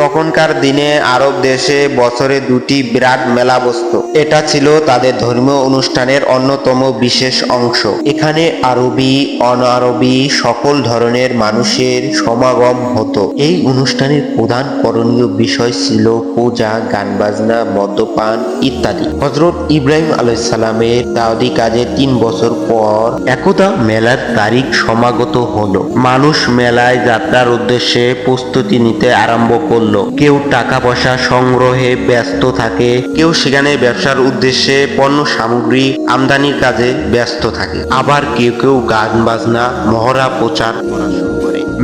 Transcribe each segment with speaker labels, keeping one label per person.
Speaker 1: তখনকার দিনে আরব দেশে বছরে দুটি বিরাট মেলা বসত। এটা ছিল তাদের ধর্মীয় অনুষ্ঠানের অন্যতম বিশেষ অংশ। এখানে আরবি, অনারবি সকল ধরনের মানুষের সমাগম হতো। এই অনুষ্ঠানের প্রধান করণীয় বিষয় ছিল পূজা গান বাজনা মদ্যপান ইত্যাদি। হজরত ইব্রাহিম আলাইসালামের দাওদি কাজে তিন বছর পর একদা মেলার তারিখ সমাগত হলো। মানুষ মেলায় যাত্রার উদ্দেশ্যে প্রস্তুতি নিতে আরম্ভ করল। কেউ টাকা পয়সা সংগ্রহে ব্যস্ত থাকে, কেউ সেখানে ব্যবসার উদ্দেশ্যে পণ্য সামগ্রী আমদানির কাজে ব্যস্ত থাকে। আবার কেউ কেউ গান বাজনা, মহড়া প্রচার করে।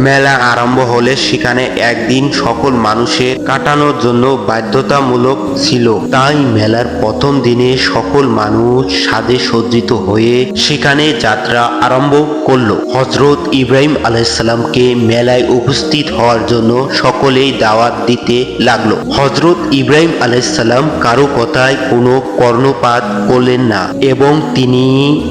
Speaker 1: মেলা আরম্ভ হলে সেখানে একদিন সকল মানুষের কাটানোর জন্য বাধ্যতামূলক ছিল। তাই মেলার প্রথম দিনে সকল মানুষ সাদে সজ্জিত হয়ে সেখানে যাত্রা আরম্ভ করল। হজরত ইব্রাহিম আলাইসাল্লামকে মেলায় উপস্থিত হওয়ার জন্য সকলেই দাওয়াত দিতে লাগল। হজরত ইব্রাহিম আলাইসাল্লাম কারও কথায় কোনো কর্ণপাত করলেন না এবং তিনি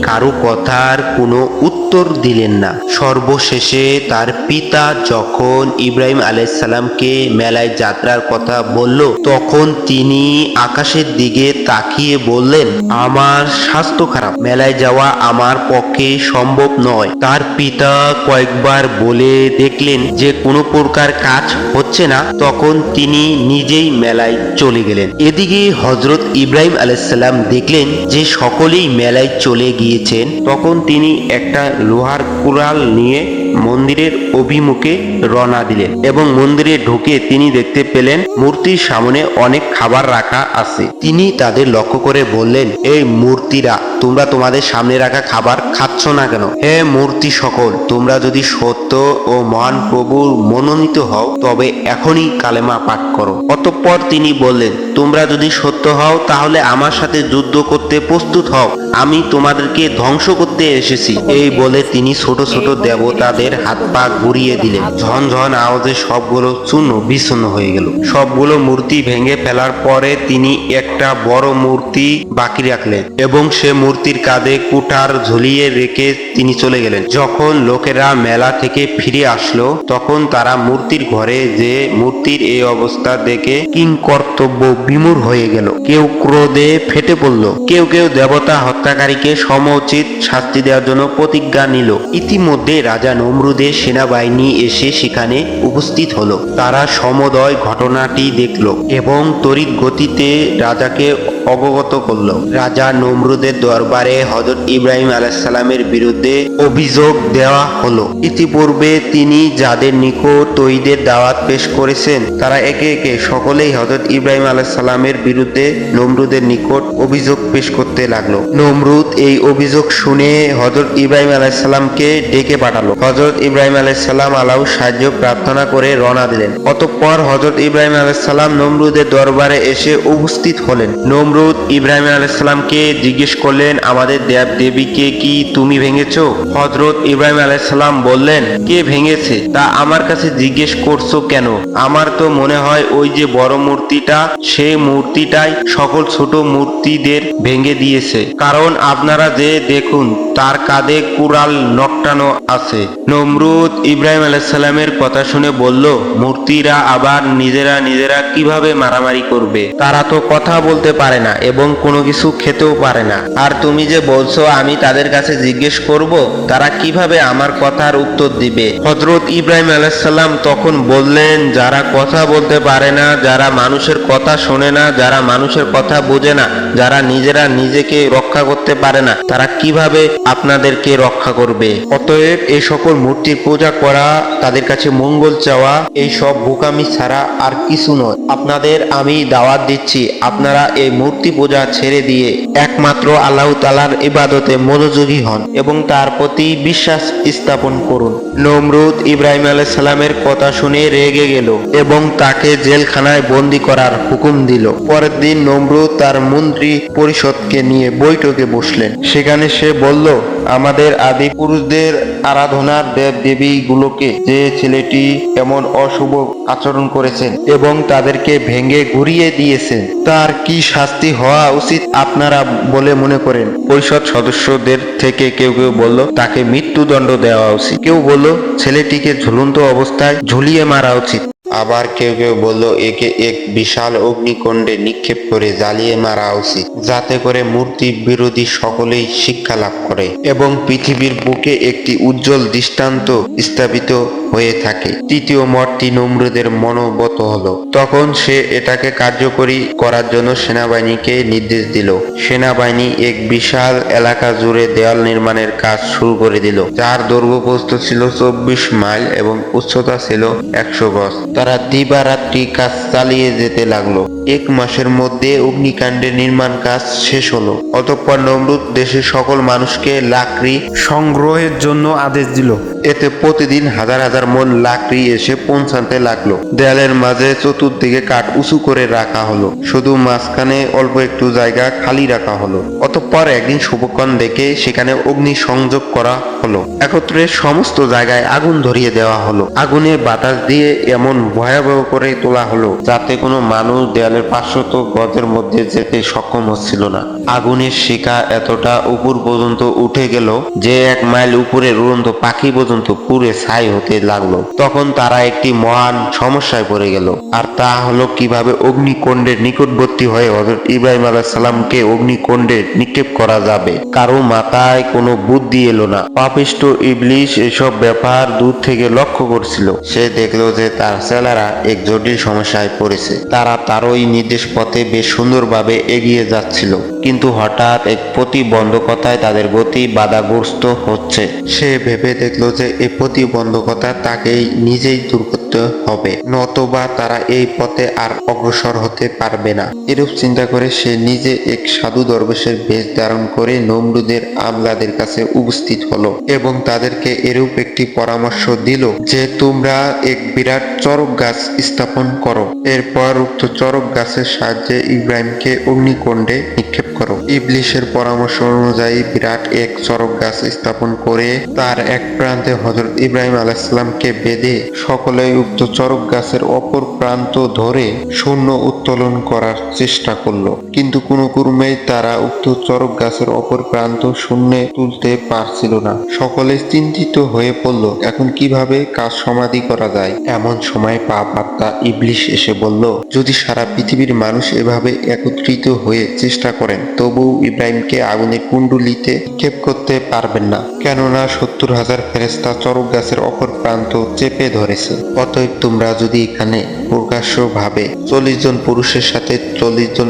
Speaker 1: কারও কথার কোনো উত্তর দিলেন না। সর্বশেষে তার পিতা যখন ইব্রাহিম আলাইসাল্লামকে মেলায় যাত্রার কথা বলল, তখন তিনি আকাশের দিকে তাকিয়ে বললেন, আমার স্বাস্থ্য খারাপ। মেলায় যাওয়া আমার পক্ষে সম্ভব নয়। তার পিতা কয়েকবার বলে দেখলেন যে, কোনো প্রকার কাজ হচ্ছে না। তখন তিনি নিজেই মেলায় চলে গেলেন। এদিকে হজরত ইব্রাহিম আলাইসাল্লাম দেখলেন যে, সকলেই মেলায় চলে গিয়েছেন। তখন তিনি একটা লোহার কুড়াল নিয়ে মন্দিরের অভিমুখে রওনা দিলেন এবং মন্দিরে ঢুকে তিনি দেখতে পেলেন মূর্তির সামনে অনেক খাবার রাখা আছে। তিনি তাদের লক্ষ্য করে বললেন, এই মূর্তিরা তোমরা তোমাদের সামনে রাখা খাবার খাচ্ছ না কেন? হে মূর্তি সকল, তোমরা যদি সত্য ও মহান প্রভুর মনোনীত হও, তবে এখনই কালেমা পাঠ করো। অতঃপর তিনি বললেন, তোমরা যদি সত্য হও, তাহলে আমার সাথে যুদ্ধ করতে প্রস্তুত হও। আমি তোমাদেরকে ধ্বংস করতে এসেছি। এই বলে তিনি ছোট ছোট দেবতাদের হাত পা ঘুরিয়ে দিলেন। ঝনঝন আওয়াজে সবগুলো চূর্ণ বিচ্ছন্ন হয়ে গেল। সবগুলো মূর্তি ভেঙে ফেলার পরে তিনি একটা বড় মূর্তি বাকি রাখলেন এবং সে মূর্তির কাঁধে কুঠার ঝুলিয়ে রেখে তিনি চলে গেলেন। যখন লোকেরা মেলা থেকে ফিরে আসলো, তখন তারা মূর্তির ঘরে যে মূর্তির এই অবস্থা দেখে কিং কর্তব্য বিমূর হয়ে গেল। কেউ ক্রোধে ফেটে পড়ল। কেউ কেউ দেবতা হত্যাকারীকে সমউচিত শাস্তি দেওয়ার জন্য প্রতিজ্ঞা নিল। ইতিমধ্যে রাজা নমরুদের সেনাবাহিনী এসে সেখানে উপস্থিত হলো। তারা সমদয় ঘটনাটি দেখল এবং তড়িৎ গতিতে রাজাকে অবগত করল। রাজা নমরুদের দরবারে হজরত ইব্রাহিম আলাইসাল্লামের বিরুদ্ধে অভিযোগ দেওয়া হলো। ইতিপূর্বে তিনি যাদের নিকট তৈদের দাওয়াত পেশ করেছেন। তারা একে একে সকলেই হজরত ইব্রাহিম আলাইসাল্লামের বিরুদ্ধে নমরুদের নিকট অভিযোগ পেশ করতে লাগল। নমরুদ এই অভিযোগ শুনে হজরত ইব্রাহিম আলাইসাল্লামকে ডেকে পাঠালো। হজরত ইব্রাহিম আলাইসাল্লাম আলাউ সাহায্য প্রার্থনা করে রওনা দিলেন। অতঃপর হজরত ইব্রাহিম আলাইসাল্লাম নমরুদের দরবারে এসে উপস্থিত হলেন। নমরুদ ইব্রাহিম আলাইসাল্লামকে জিজ্ঞেস করলেন, আমাদের দেব দেবীকে কি তুমি ভেঙেছ? হজরত ইব্রাহিম আলাইসাল্লাম বললেন, কে ভেঙেছে? তা আমার কাছে জিজ্ঞেস করছ কেন? আমার তো মনে হয় ওই যে বড় মূর্তিটা সেই মূর্তিটাই সকল ছোট মূর্তিদের ভেঙে দিয়েছে। কারণ আপনারা যে দেখুন, তার কাঁধে কুড়াল নকটানো আছে। নমরুদ ইব্রাহিম আলাইসাল্লামের কথা শুনে বলল, মূর্তিরা আবার নিজেরা নিজেরা কীভাবে মারামারি করবে? তারা তো কথা বলতে পারে না এবং কোনো কিছু খেতেও পারে না। আর তুমি যে বলছো, আমি তাদের কাছে জিজ্ঞেস করব, তারা কীভাবে আমার কথার উত্তর দিবে? হজরত ইব্রাহিম আলাইসাল্লাম তখন বললেন, যারা কথা বলতে পারে না, যারা মানুষের কথা শোনে না, যারা মানুষের কথা বোঝে না, যারা নিজেরা নিজেকে রক্ষা করতে পারে না, তারা কীভাবে আপনাদেরকে রক্ষা করবে? অতএব এই সকল মূর্তির পূজা করা, তাদের কাছে মঙ্গল চাওয়া, এই সব বোকামি ছাড়া আর কিছু নয়। আপনাদের আমি দাওয়াত দিচ্ছি, আপনারা এই মূর্তি পূজা ছেড়ে দিয়ে একমাত্র আল্লাহ তালার ইবাদতে মনোযোগী হন এবং তার প্রতি বিশ্বাস স্থাপন করুন। নমরুদ ইব্রাহিম আলাইহিস সালামের কথা শুনে রেগে গেল এবং তাকে জেলখানায় বন্দি করার হুকুম দিল। পরের দিন নমরুদ তার মন্ত্রী পরিষদকে নিয়ে বৈঠকে বসলেন। সেখানে সে বলল আমাদের আদি পুরুষদের আরাধনার দেব দেবী গুলোকে যে ছেলেটি এমন অশুভ আচরণ করেছেন এবং তাদেরকে ভেঙে ঘুরিয়ে দিয়েছেন, তার কি শাস্তি হওয়া উচিত আপনারা বলে মনে করেন? পরিষদ সদস্যদের থেকে কেউ কেউ বলল, তাকে মৃত্যুদণ্ড দেওয়া উচিত। কেউ বলল, ছেলেটিকে ঝুলন্ত অবস্থায় ঝুলিয়ে মারা উচিত। আবার কেউ কেউ বলল, একে এক বিশাল অগ্নিকুণ্ডে নিক্ষেপ করে জ্বালিয়ে মারা উচিত, যাতে করে মূর্তি বিরোধী সকলেই শিক্ষা লাভ করে। এবং পৃথিবীর বুকে একটি উজ্জ্বল দৃষ্টান্ত স্থাপিত হয়ে থাকে। তৃতীয় মঠটি নমরুদের মনোবত হলো। তখন সে এটাকে কার্যকরী করার জন্য সেনাবাহিনীকে নির্দেশ দিল। সেনাবাহিনী এক বিশাল এলাকা জুড়ে দেয়াল নির্মাণের কাজ শুরু করে দিল। যার দৈর্ঘ্য পোস্ত ছিল চব্বিশ মাইল এবং উচ্চতা ছিল একশো গজ। তারা দিবারাত্রি কাজ চালিয়ে যেতে লাগল। এক মাসের মধ্যে অগ্নিকাণ্ডের নির্মাণ কাজ শেষ হলো। অতঃপর নমরুদ দেশের সকল মানুষকে লাকড়ি
Speaker 2: সংগ্রহের জন্য আদেশ দিল।
Speaker 1: এতে প্রতিদিন হাজার হাজার মন লাকড়ি এসে পৌঁছাতে লাগল। দেয়ালের মাঝে চতুর্দিকে কাঠ উঁচু করে রাখা হলো। শুধু মাঝখানে অল্প একটু জায়গা খালি রাখা হলো। অতঃপর একদিন শুভক্ষণ দেখে সেখানে অগ্নি সংযোগ করা হলো। একত্রে সমস্ত জায়গায় আগুন ধরিয়ে দেওয়া হলো। আগুনে বাতাস দিয়ে এমন ভয়াবহ করে তোলা হলো যাতে কোনো মানুষ দেয়ালের পাঁচশত গজের মধ্যে যেতে সক্ষম হচ্ছিল না। আগুনের শিখা এতটা উপর পর্যন্ত উঠে গেল যে এক মাইল উপরে উড়ন্ত পাখি পর্যন্ত পুরে ছাই হতে লাগল। তখন তারা একটি মহান সমস্যায় পড়ে গেল। আর তা হলো কীভাবে অগ্নিকুণ্ডের নিকটবর্তী হয়ে হজরত ইব্রাহিম আলাহ সালামকে অগ্নিকুণ্ডে নিক্ষেপ করা যাবে। কারও মাথায় কোনো বুদ্ধি এলো না। পাপিষ্ট ইবলিশ এসব ব্যাপার দূর থেকে লক্ষ্য করছিল। সে দেখল যে তার ছেলেরা এক জটিল সমস্যায় পড়েছে। তারা তারই নির্দেশ পথে বেশ সুন্দরভাবে এগিয়ে যাচ্ছিল। কিন্তু হঠাৎ এক প্রতিবন্ধকতায় তাদের গতি বাধাগ্রস্ত হচ্ছে। সে ভেবে দেখল যে এই প্রতিবন্ধকতা তাকেই নিজেই দূর করতে হবে, নতবা তারা এই পথে আর অগ্রসর হতে পারবে না। এরূপ চিন্তা করে সে নিজে এক সাধু দরবেশের বেশ ধারণ করে নমরুদের আমলাদের কাছে উপস্থিত হলো এবং তাদেরকে এরূপ একটি পরামর্শ দিল যে, তোমরা এক বিরাট চরক গাছ স্থাপন করো। এরপর উক্ত চরক গাছের সাহায্যে ইব্রাহিমকে অগ্নিকুণ্ডে নিক্ষেপ করো। ইবলিশের পরামর্শ অনুযায়ী বিরাট এক চরক গাছ স্থাপন করে তার এক প্রান্তে হজরত ইব্রাহিম আলাইসালামকে বেঁধে সকলেই উক্ত চরক গাছের অপর প্রান্ত ধরে শূন্য উত্তোলন করার চেষ্টা করল। কিন্তু কোনো ক্রমেই তারা উক্ত চরক গাছের অপর প্রান্ত শূন্যে তুলতে পারছিল না। সকলে চিন্তিত হয়ে পড়ল, এখন কীভাবে কাজ সমাধি করা যায়? এমন সময় পা পাত্তা ইবলিশ এসে বলল, যদি সারা পৃথিবীর মানুষ এভাবে একত্রিত হয়ে চেষ্টা করেন, তবুও ইব্রাহিমকে আগুনের কুণ্ডুলিতে ক্ষেপ করতে পারবেন না। কেননা সত্তর হাজার ফেরেস্তা চরক গাছের অপর প্রান্ত চেপে ধরেছে। অতএব তোমরা যদি এখানে প্রকাশ্যভাবে চল্লিশ জন পুরুষের সাথে চল্লিশ জন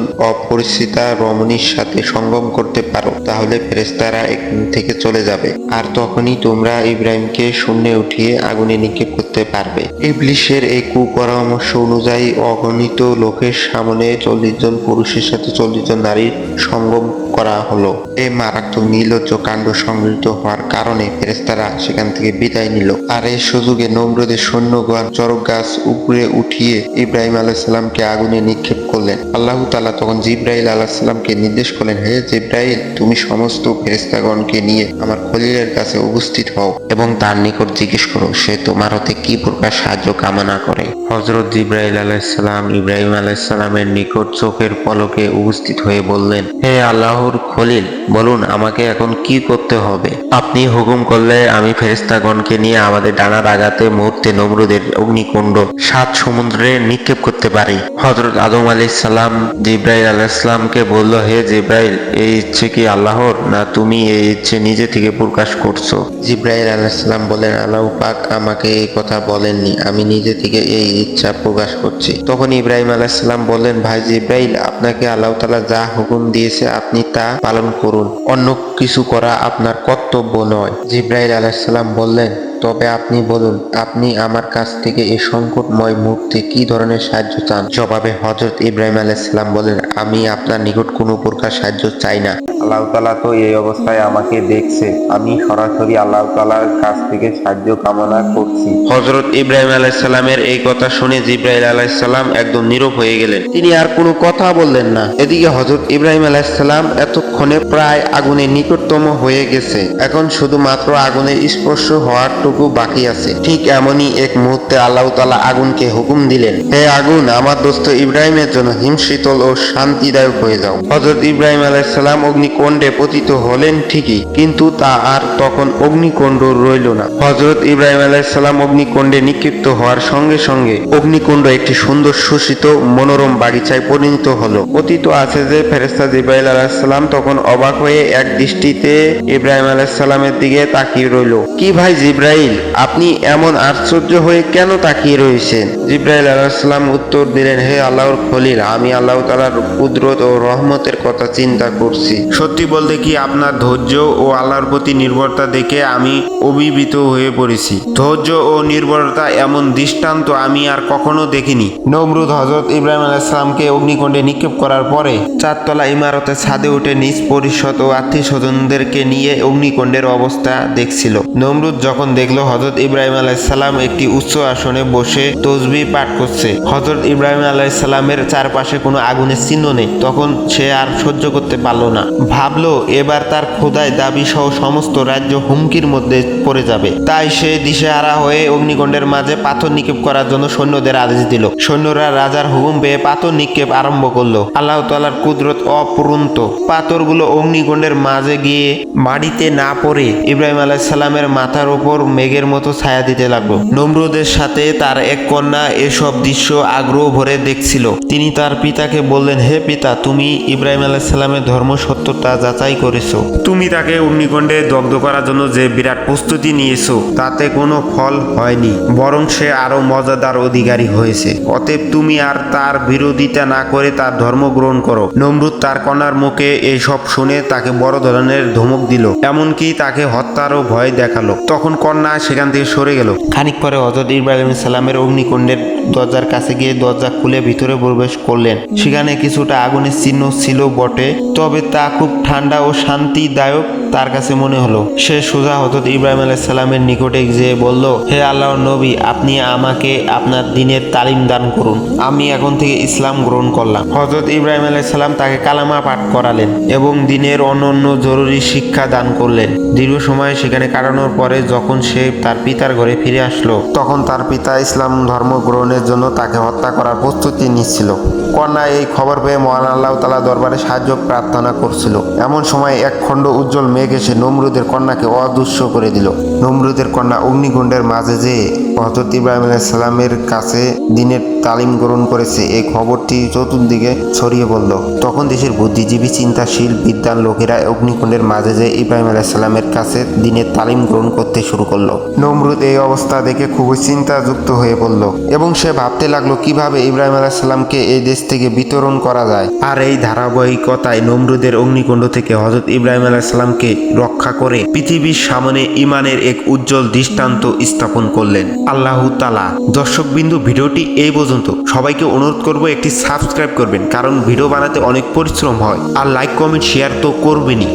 Speaker 1: অপরিচিতা রমণীর সাথে সঙ্গম করতে পারো, তাহলে ফেরেস্তারা এখান থেকে চলে যাবে। আর তখনই তোমরা ইব্রাহিমকে শূন্যে উঠিয়ে আগুনে নিক্ষেপ করতে পারবে। ইবলিশের এই কুপরামর্শ অনুযায়ী অগণিত লোকের সামনে চল্লিশ জন পুরুষের সাথে চল্লিশ জন নারীর সঙ্গম করা হলো। এই মারাত্মক নির্লজ্জ কাণ্ড সংগৃহীত হওয়ার কারণে ফেরেস্তারা সেখান থেকে বিদায় নিল। আর এই সুযোগে নমরুদের সৈন্যগণ চরক গাছ উপরে উঠিয়ে ইব্রাহিম আলাইসাল্লামকে আগুনে নিক্ষেপ করলেন। আল্লাহ তাআলা তখন জিব্রাইল আলাহিসাল্লামকে নির্দেশ করলেন, হে জিব্রাইল, তুমি সমস্ত ফেরেস্তাগণকে নিয়ে আমার খলিলের কাছে উপস্থিত হও এবং তার নিকট জিজ্ঞেস করো, সে তোমার হতে কি প্রকার সাহায্য কামনা করে? হজরত জিব্রাইল আলাইসাল্লাম ইব্রাহিম আলাইসাল্লামের নিকট চোখের পলকে উপস্থিত হয়ে বললেন, হে আল্লাহর খলিল, বলুন আমাকে এখন কি করতে হবে? আপনি হুকুম করলে আমি ফেরেস্তাগণকে নিয়ে আমাদের ডানার আঘাতে মুহূর্তে নমরুদের অগ্নিকুণ্ড সাত সমুদ্রে নিক্ষেপ করতে পারি। হজরত আদম আলি সাল্লাম জিব্রাইল আলাইসাল্লামকে বলল, হে জিব্রাইল, এই ইচ্ছে কি আল্লাহর, না তুমি এই ইচ্ছে নিজে থেকে প্রকাশ করছ? জিব্রাইল আলাইসাল্লাম বলেন আল্লাহ পাক আমাকে এই কথা বলেননি, আমি নিজে থেকে এই ইচ্ছা প্রকাশ করছি। তখন ইব্রাহিম আলাইসাল্লাম বললেন, ভাই জিব্রাইল, আপনাকে আল্লাহ তাআলা যা হুকুম দিয়েছে আপনি তা পালন করুন, অন্য কিছু করা আপনার কর্তব্য নয়। জিব্রাইল আলাইসাল্লাম বললেন তবে আপনি বলুন আপনি আমার কাছ থেকে এই সংকটময় মুহূর্তে কি ধরনের সাহায্য চান? জবাবে হজরত ইব্রাহিম আলাইসাল্লাম বলেন আমি আপনার নিকট কোনো প্রকার সাহায্য চাই না। আল্লাহ তালা তো এই অবস্থায় আমাকে দেখছে। আমি সরাসরি আল্লাহ তালার কাছ থেকে সাহায্য কামনা করছি। হজরত ইব্রাহিম আলাইসাল্লামের এই কথা শুনে জিব্রাহিল আলাইসাল্লাম একদম নীরব হয়ে গেলেন। তিনি আর কোনো কথা বললেন না। এদিকে হজরত ইব্রাহিম আলাইসাল্লাম এতক্ষণে প্রায় আগুনের নিকটতম হয়ে গেছে। এখন শুধুমাত্র আগুনের স্পর্শ হওয়ারটুকু বাকি আছে। ঠিক এমনই এক মুহূর্তে মুহূর্তে আল্লাহ তালা আগুনকে হুকুম দিলেন। হে আগুন, আমার দোস্ত ইব্রাহিমের জন্য হিমশীতল ও শান্তিদায়ক হয়ে যাও। হজরত ইব্রাহিম আলাইসাল্লাম অগ্নিকুণ্ডে পতিত হলেন ঠিকই, কিন্তু তা আর তখন অগ্নিকুণ্ড রইল না। হজরত ইব্রাহিম আলাইসাল্লাম অগ্নিকুণ্ডে নিক্ষিপ্ত হওয়ার সঙ্গে সঙ্গে অগ্নিকুণ্ড একটি সুন্দর সুশীত মনোরম বাগিচায় পরিণত হলো। অতীত আছে যে ফেরেস্তা জিব্রাইল আলাইসাল্লাম তখন অবাক হয়ে এক দৃষ্টিতে ইব্রাহিম আলাইসাল্লামের দিকে তাকিয়ে রইল। কি ভাই জিব্রাইল, আপনি এমন আশ্চর্য হয়ে কেন তাকিয়ে রয়েছেন জিব্রাইল আলাইসাল্লাম উত্তর দিলেন, হে আল্লাহর খলিল, আমি আল্লাহ তালার কুদরত ও রহমতের কথা চিন্তা করছি।
Speaker 2: সত্যি বলতে কি আপনার ধৈর্য ও আল্লাহর প্রতি নির্ভরতা দেখে আমি অভিভূত হয়ে পড়েছি? ধৈর্য ও নির্ভরতা এমন দৃষ্টান্ত আমি আর কখনো দেখিনি। নমরুদ হজরত ইব্রাহিম আলাইসালামকে অগ্নিকুণ্ডে নিক্ষেপ করার পরে চারতলা ইমারতে ছাদে উঠে নিজ পরিষদ ও আত্মীয় স্বজনদেরকে নিয়ে অগ্নিকুণ্ডের অবস্থা দেখছিল। নমরুদ যখন দেখল হজরত ইব্রাহিম আলাইসাল্লাম একটি উচ্চ আসনে বসে তসবি পাঠ করছে। হজরত ইব্রাহিম আলাইসাল্লামের চারপাশে কোনো আগুনের চিহ্ন নেই। তখন সে আর সহ্য করতে পারল না। ভাবলো, এবার তার খোদায় দাবি সহ সমস্ত রাজ্য হুমকির মধ্যে পড়ে যাবে। তাই সে দিশেহারা হয়ে অগ্নিকুণ্ডের মাঝে পাথর নিক্ষেপ করার জন্য সৈন্যদের আদেশ দিল। সৈন্যরা রাজার হুকুম পেয়ে পাথর নিক্ষেপ আরম্ভ করল। আল্লাহ তালার কুদরত অপূরন্ত। পাথরগুলো অগ্নিকুণ্ডের মাঝে গিয়ে মাটিতে না পড়ে ইব্রাহিম আলাইসাল্লামের মাথার উপর মেঘের মতো ছায়া দিতে লাগল। নমরুদের সাথে তার এক কন্যা এসব দৃশ্য আগ্রহ ভরে দেখছিল। তিনি তার পিতাকে বললেন হে পিতা তুমি ইব্রাহিম আলাইসাল্লামের ধর্ম সত্যতা যাচাই করেছ। তুমি তাকে অগ্নিকুণ্ডে দগ্ধ করার জন্য যে বিরাট প্রস্তুতি নিয়েছো তাতে কোনো ফল হয়নি বরং সে আরও মজাদার অধিকারী হয়েছে। অতএব তুমি আর তার বিরোধিতা না করে তার ধর্ম গ্রহণ করো। নমরুদ তার কন্যার মুখে এইসব শুনে তাকে বড় ধরনের ধমক দিল এমনকি তাকে হত্যারও ভয় দেখাল। তখন কন্যা সেখান থেকে সরে গেল। খানিক পরে হজরত ইব্রাহিম সালামের অগ্নিকুণ্ডের দরজার কাছে গিয়ে দরজা খুলে ভিতরে প্রবেশ করলেন। সেখানে কিছুটা আগুনের চিহ্ন ছিল বটে, তবে তা খুব ঠান্ডা ও শান্তিদায়ক তার কাছে মনে হলো। সে সোজা হজরত ইব্রাহিম আলাইসাল্লামের নিকটে যেয়ে বলল, হে আল্লাহর নবী, আপনি আমাকে আপনার দিনের তালিম দান করুন। আমি এখন থেকে ইসলাম গ্রহণ করলাম। হজরত ইব্রাহিম আলাইসাল্লাম তাকে কালামা পাঠ করালেন এবং দিনের অন্যান্য জরুরি শিক্ষা দান করলেন। দীর্ঘ সময় সেখানে কাটানোর পরে যখন সে তার পিতার ঘরে ফিরে আসলো, তখন তার পিতা ইসলাম ধর্ম গ্রহণের জন্য তাকে হত্যা করার প্রস্তুতি নিচ্ছিল। কন্যা এই খবর পেয়ে মহান আল্লাহ তালা দরবারে সাহায্য প্রার্থনা করছিল। এমন সময় এক খণ্ড উজ্জ্বল মেঘ এসে নমরুদের কন্যাকে অদৃশ্য করে দিল। নমরুদের কন্যা অগ্নিকুণ্ডের মাঝে যে হজরত ইব্রাহিম আলাইসাল্লামের কাছে দিনের তালিম গ্রহণ করেছে। এই খবরটি চতুর্দিকে ছড়িয়ে পড়ল। তখন দেশের বুদ্ধিজীবী, চিন্তাশীল বিদ্যান লোকেরা অগ্নিকুণ্ডের মাঝে যে ইব্রাহিম আলাইসাল্লামের কাছে দিনের তালিম গ্রহণ করতে শুরু করল। নমরুদ এই অবস্থা দেখে খুবই চিন্তাযুক্ত হয়ে পড়ল এবং সে ভাবতে লাগল, কীভাবে ইব্রাহিম আলাইসাল্লামকে এই দেশ থেকে বিতরণ করা যায়? আর এই ধারাবাহিকতায় নমরুদের অগ্নিকুণ্ড থেকে হজরত ইব্রাহিম আলাইসাল্লামকে রক্ষা করে পৃথিবীর সামনে ইমানের এক উজ্জ্বল দৃষ্টান্ত স্থাপন করলেন। আল্লাহ তালা দর্শক বিন্দু ভিডিওটি এই পর্যন্ত। সবাইকে অনুরোধ করব একটি সাবস্ক্রাইব করবেন, কারণ ভিডিও বানাতে অনেক পরিশ্রম হয়। আর লাইক, কমেন্ট, শেয়ার তো করবেনই।